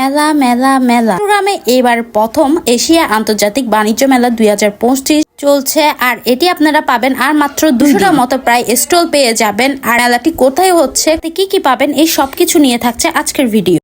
মেলা মেলা মেলা। চট্টগ্রামে এবার প্রথম এশিয়া আন্তর্জাতিক বাণিজ্য মেলা দুই হাজার পঁচিশ চলছে আর এটি আপনারা পাবেন আর মাত্র দুশোটার মতো প্রায় স্টল পেয়ে যাবেন। আর মেলাটি কোথায় হচ্ছে কি কি পাবেন এই সবকিছু নিয়ে থাকছে আজকের ভিডিও।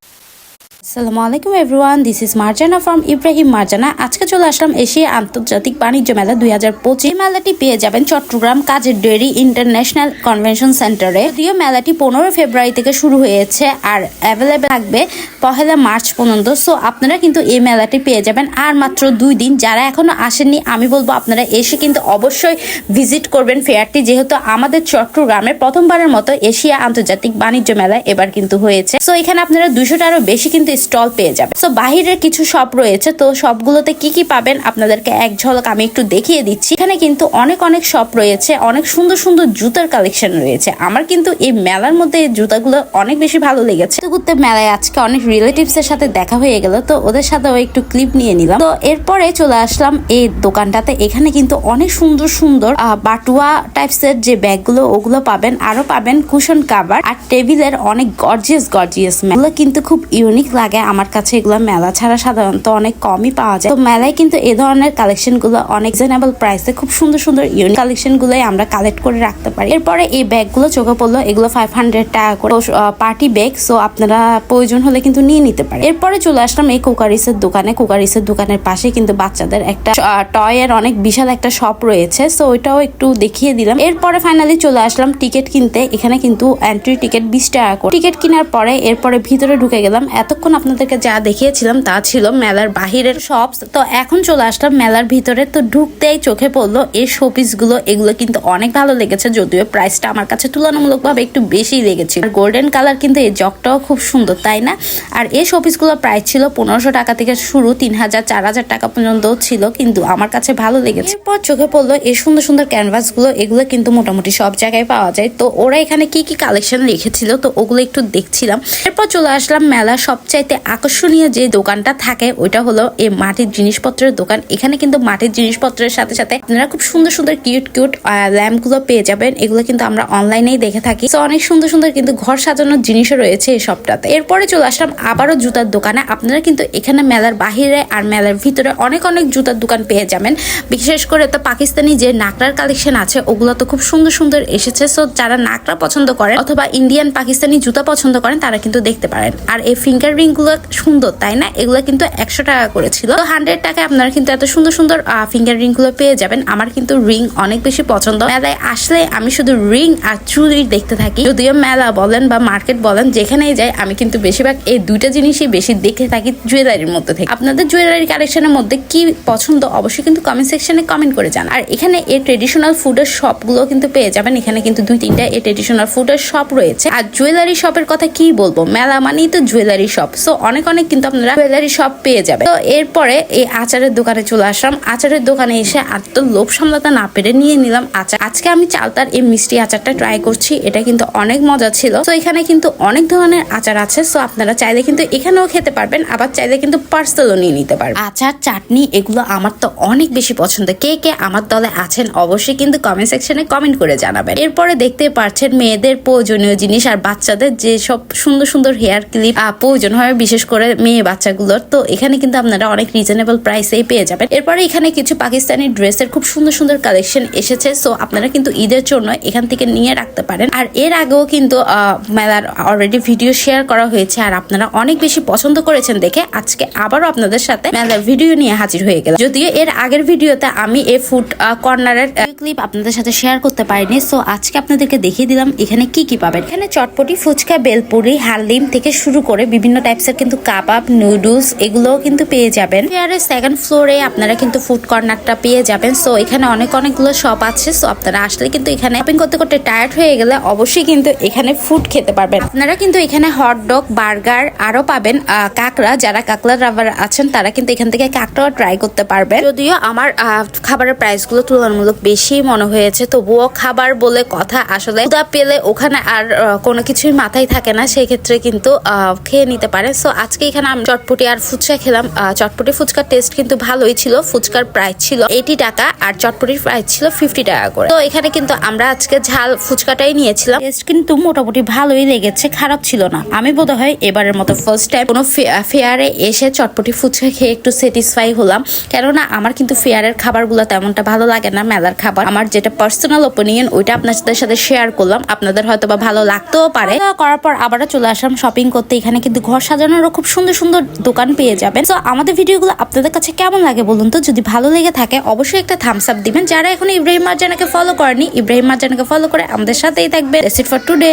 আসসালামু আলাইকুম everyone this is Marjana from Ibrahim Marjana আজকে চলে আসলাম এশিয়া আন্তর্জাতিক বাণিজ্য মেলা দুই হাজার পঁচিশ। মেলাটি পেয়ে যাবেন চট্টগ্রাম কাজের ডেয়ারি ইন্টারন্যাশনাল কনভেনশন সেন্টারে। যদিও মেলাটি পনেরো ফেব্রুয়ারি থেকে শুরু হয়েছে আর অ্যাভেলেবেল থাকবে পহেলা মার্চ পর্যন্ত। সো আপনারা কিন্তু এই মেলাটি পেয়ে যাবেন আর মাত্র দুই দিন। যারা এখনও আসেননি, আমি বলব আপনারা এসে কিন্তু অবশ্যই ভিজিট করবেন ফেয়ারটি যেহেতু আমাদের চট্টগ্রামে প্রথমবারের মতো এশিয়া আন্তর্জাতিক বাণিজ্য মেলা এবার কিন্তু হয়েছে। সো এখানে আপনারা দুশোটারও বেশি কিন্তু স্টল পেয়ে যাবে। সো বাহিরের কিছু শপ রয়েছে। তো সবগুলোতে কি কি পাবেন আপনাদেরকে এক ঝলক আমি একটু দেখিয়ে দিচ্ছি। এখানে কিন্তু অনেক অনেক শপ রয়েছে। অনেক সুন্দর সুন্দর জুতার কালেকশন রয়েছে। আমার কিন্তু এই মেলার মধ্যে জুতাগুলো অনেক বেশি ভালো লেগেছে। তো ঘুরতে মেলায় আজকে অনেক রিলেটিভস এর সাথে দেখা হয়ে গেল। তো ওদের সাথেও একটু ক্লিপ নিয়ে নিলাম। তো এরপরে চলে আসলাম এই দোকানটাতে। এখানে কিন্তু অনেক সুন্দর সুন্দর বাটুয়া টাইপস এর যে ব্যাগগুলো, ওগুলো পাবেন। আরও পাবেন কুশন কাভার আর টেবিলের অনেক গর্জিয়াস গর্জিয়াস এগুলো কিন্তু খুব ইউনিক লাগে আমার কাছে এগুলো মেলা ছাড়া সাধারণত অনেক কমই পাওয়া যায়। তো মেলায় কিন্তু এ ধরনের কালেকশনগুলো অনেক রিজনেবল প্রাইসে খুব সুন্দর সুন্দর ইউনিক কালেকশন গুলোই আমরা কালেক্ট করে রাখতে পারি। এরপরে এই ব্যাগগুলো চোখে পড়ল, এগুলো ফাইভ হান্ড্রেড টাকা করে। পার্টি ব্যাগ সো আপনারা প্রয়োজন হলে কিন্তু নিয়ে নিতে পারেন। এরপরে চলে আসলাম এই কুকারিসের দোকানে। কুকারিসের দোকানের পাশে কিন্তু বাচ্চাদের একটা টয় এর অনেক বিশাল একটা শপ রয়েছে সো ওইটাও একটু দেখিয়ে দিলাম। এরপরে ফাইনালি চলে আসলাম টিকিট কিনতে। এখানে কিন্তু এন্ট্রি টিকিট বিশ টাকা করে। টিকিট কেনার পরে এরপরে ভিতরে ঢুকে গেলাম। এতক্ষণ আপনাদেরকে যা দেখিয়েছিলাম তা ছিল মেলার বাহিরের শপস তো এখন চলে আসলাম মেলার ভিতরে। তো ঢুকতেই চোখে পড়ল এই শোপিসগুলো এগুলো কিন্তু অনেক ভালো লেগেছে, যদিও প্রাইসটা আমার কাছে তুলনামূলকভাবে একটু বেশি লেগেছে আর গোল্ডেন কালার কিন্তু এই জগটাও খুব সুন্দর, তাই না? আর এই শোপিসগুলো প্রাইস ছিল পনেরোশো টাকা থেকে শুরু, তিন হাজার, চার হাজার টাকা পর্যন্ত ছিল, কিন্তু আমার কাছে ভালো লেগেছে। এরপর চোখে পড়ল এই সুন্দর সুন্দর ক্যানভাসগুলো এগুলো কিন্তু মোটামুটি সব জায়গায় পাওয়া যায়। তো ওরা এখানে কি কি কালেকশন রেখেছিল তো ওগুলো একটু দেখছিলাম। এরপর চলে আসলাম মেলা সবচাইতে আকর্ষণীয় যে দোকানটা থাকে, ওইটা হলো এই মাটির জিনিসপত্রের দোকান। এখানে কিন্তু মাটির জিনিসপত্রের সাথে সাথে আপনারা খুব সুন্দর সুন্দর কিউট কিউট ল্যাম্পগুলো পেয়ে যাবেন। এগুলো কিন্তু আমরা অনলাইনেই দেখে থাকি। তো অনেক সুন্দর সুন্দর কিন্তু ঘর সাজানোর জিনিসও রয়েছে এই সবটাতে এরপরে চলে আসলাম আবারও জুতার দোকানে। আপনারা কিন্তু এখানে মেলার বাহিরে আর মেলার ভিতরে অনেক অনেক জুতার দোকান পেয়ে যাবেন। বিশেষ করে তো পাকিস্তানি যে নাকড়ার কালেকশন আছে, ওগুলো তো খুব সুন্দর সুন্দর এসেছে। সো যারা নাকড়া পছন্দ করেন অথবা ইন্ডিয়ান পাকিস্তানি জুতা পছন্দ করেন, তারা কিন্তু দেখতে পারেন। আর এই ফিঙ্গার রিং গুলো সুন্দর, তাই না? এগুলো কিন্তু একশো টাকা করেছিল। তো হান্ড্রেড টাকায় আপনারা কিন্তু এত সুন্দর সুন্দর ফিঙ্গার রিংগুলো পেয়ে যাবেন। আমার কিন্তু রিং অনেক বেশি পছন্দ। মেলায় আসলে আমি শুধু রিং আর চুরি দেখতে থাকি। যদিও মেলা বলেন বা মার্কেট বলেন, যেখানেই যাই, আমি কিন্তু বেশিরভাগ এই দুইটা জিনিসই বেশি দেখে থাকি জুয়েলারির মধ্যে থেকে। আপনাদের জুয়েলারি কালেকশনের মধ্যে কি পছন্দ, অবশ্যই কিন্তু কমেন্ট সেকশনে কমেন্ট করে যান আর এখানে এই ট্রেডিশনাল ফুডের শপগুলো কিন্তু পেয়ে যাবেন। এখানে কিন্তু দুই, তিনটা এই ট্রেডিশনাল ফুডের শপ রয়েছে। আর জুয়েলারি শপের কথা কি বলব? মেলা মানেই তো জুয়েলারি শপ সো অনেক অনেক কিন্তু আপনারা জুয়েলারি সব পেয়ে যাবে তো এরপরে এই আচারের দোকানে চলে আসলাম। আচারের দোকানে এসে আর তো লোভ সামলাতে না পেরে নিয়ে নিলাম আচার। আজকে আমি চালতার এই মিষ্টি আচারটা ট্রাই করছি, এটা কিন্তু অনেক মজা ছিল। তো এখানে কিন্তু অনেক ধরনের আচার আছে। সো আপনারা চাইলে কিন্তু এখানেও খেতে পারবেন, আবার চাইলে কিন্তু পার্সেলও নিয়ে নিতে পারবেন। আচার, চাটনি, এগুলো আমার তো অনেক বেশি পছন্দ। কে কে আমার দলে আছেন অবশ্যই কিন্তু কমেন্ট সেকশনে কমেন্ট করে জানাবেন। এরপরে দেখতে পাচ্ছেন মেয়েদের প্রয়োজনীয় জিনিস আর বাচ্চাদের যে সব সুন্দর সুন্দর হেয়ার ক্লিপ প্রয়োজন হয় বিশেষ করে মেয়ে বাচ্চাগুলোর, তো এখানে কিন্তু আপনারা অনেক রিজনেবল প্রাইসেই পেয়ে যাবেন। এরপরে এখানে কিছু পাকিস্তানি ড্রেসের খুব সুন্দর সুন্দর কালেকশন এসেছে সো আপনারা কিন্তু ঈদের জন্য এখান থেকে নিয়ে রাখতে পারেন। আর এর আগেও কিন্তু মেলার অলরেডি ভিডিও শেয়ার করা হয়েছে, আর আপনারা অনেক বেশি পছন্দ করেছেন দেখে আজকে আবারও আপনাদের সাথে মেলার ভিডিও নিয়ে হাজির হয়ে গেলাম। যদিও এর আগের ভিডিওতে আমি এ ফুড কর্নারের ক্লিপ আপনাদের সাথে শেয়ার করতে পারিনি সো আজকে আপনাদেরকে দেখিয়ে দিলাম এখানে কি কি পাবেন। এখানে চটপটি ফুচকা, বেলপুরি হালিম থেকে শুরু করে বিভিন্ন টাইপসের কিন্তু কাবাব নুডলস এগুলোও কিন্তু পেয়ে যাবেন। ফেয়ারের সেকেন্ড ফ্লোরে আপনারা কিন্তু ফুড কর্নারটা পেয়ে যাবেন। সো এখানে অনেক অনেকগুলো শপ আছে। সো আপনারা আসলে কিন্তু এখানে শপিং করতে করতে টায়ার্ড হয়ে গেলে অবশ্যই কিন্তু এখানে ফুড খেতে পারবেন। আপনারা কিন্তু এখানে হট ডগ বার্গার আরও পাবেন। কাঁকড়া, যারা কাঁকড়া রাবার আছেন, তারা কিন্তু এখান থেকে কাঁকড়াও ট্রাই করতে পারবেন। যদিও আমার খাবারের প্রাইসগুলো তুলনামূলক বেশি মনে হয়েছে, তবুও খাবার বলে কথা আসলে পেলে ওখানে আর কোনো কিছুই মাথায় থাকে না। সেই ক্ষেত্রে কিন্তু খেয়ে নিতে পারেন সো আজকে এখানে আমি চটপটি আর ফুচকা খেলাম। চটপটি ফুচকার টেস্ট কিন্তু ভালোই ছিল। ফুচকার প্রাইস ছিল এইটি টাকা আর চটপটির প্রাইস ছিল ফিফটি টাকা করে। তো এখানে কিন্তু আমরা আজকে ঝাল ফুচকাটাই নিয়েছিলাম। টেস্ট কিন্তু মোটামুটি ভালোই লেগেছে, খারাপ ছিল না। আমি বোধ হয় এবারের মতো ফার্স্ট টাইম কোনো ফেয়ারে এসে চটপটি ফুচকা খেয়ে একটু স্যাটিসফাই হলাম। কেননা, আমার কিন্তু ফেয়ারের খাবারগুলো তেমনটা ভালো লাগে না, মেলার খাবার। আমার যেটা পার্সোনাল ওপিনিয়ন ওইটা আপনাদের সাথে শেয়ার করলাম। আপনাদের হয়তো বা ভালো লাগতেও পারে। করার পর আবারও চলে আসলাম শপিং করতে। এখানে কিন্তু ঘর সাজানোরও খুব সুন্দর সুন্দর দোকান পেয়ে যাবেন। তো আমাদের ভিডিওগুলো আপনাদের কাছে কেমন লাগে বলুন তো? যদি ভালো লেগে থাকে, অবশ্যই একটা থামস আপ দিবেন। যারা এখন ইব্রাহিম মার্জানাকে ফলো করেনি, ইব্রাহিম মার্জানাকে ফলো করে আমাদের সাথেই থাকবে ফর টুডে.